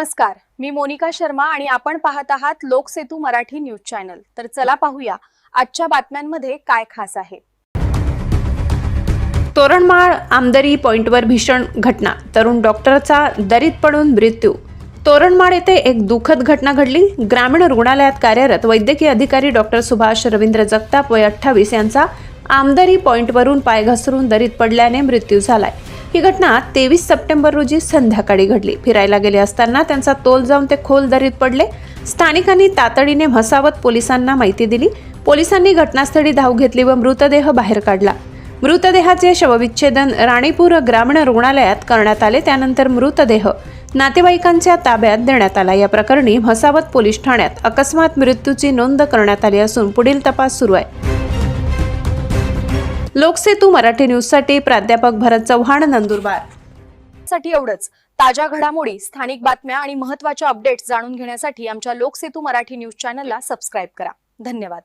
नमस्कार मी मोनिका शर्मा आणि आपण पाहत आहात लोकसेतू मराठी न्यूज चॅनल. तर चला पाहूया आजच्या बातम्यांमध्ये काय खास आहे. तोरणमाळ आमदरी पॉइंटवर भीषण घटना. तरुण डॉक्टरचा दरीत पडून मृत्यू. तोरणमाळ येथे एक दुःखद घटना घडली. ग्रामीण रुग्णालयात कार्यरत वैद्यकीय अधिकारी डॉक्टर सुभाष रवींद्र जगताप वय अठ्ठावीस यांचा आमदरी पॉइंटवरून पाय घसरून दरीत पडल्याने मृत्यू झालाय. ही घटना तेवीस सप्टेंबर रोजी संध्याकाळी घडली. फिरायला गेले असताना त्यांचा तोल जाऊन ते खोल दरीत पडले. स्थानिकांनी तातडीने म्हसावत पोलिसांना माहिती दिली. पोलिसांनी घटनास्थळी धाव घेतली व मृतदेह बाहेर काढला. मृतदेहाचे शवविच्छेदन राणीपूर ग्रामीण रुग्णालयात करण्यात आले. त्यानंतर मृतदेह नातेवाईकांच्या ताब्यात देण्यात आला. या प्रकरणी म्हसावत पोलीस ठाण्यात अकस्मात मृत्यूची नोंद करण्यात आली असून पुढील तपास सुरू आहे. लोकसेतू मराठी न्यूजसाठी प्राध्यापक भरत चव्हाण नंदुरबार. साठी एवढंच. ताज्या घडामोडी स्थानिक बातम्या आणि महत्त्वाच्या अपडेट्स जाणून घेण्यासाठी आमच्या लोकसेतू मराठी न्यूज चॅनलला सबस्क्राईब करा. धन्यवाद.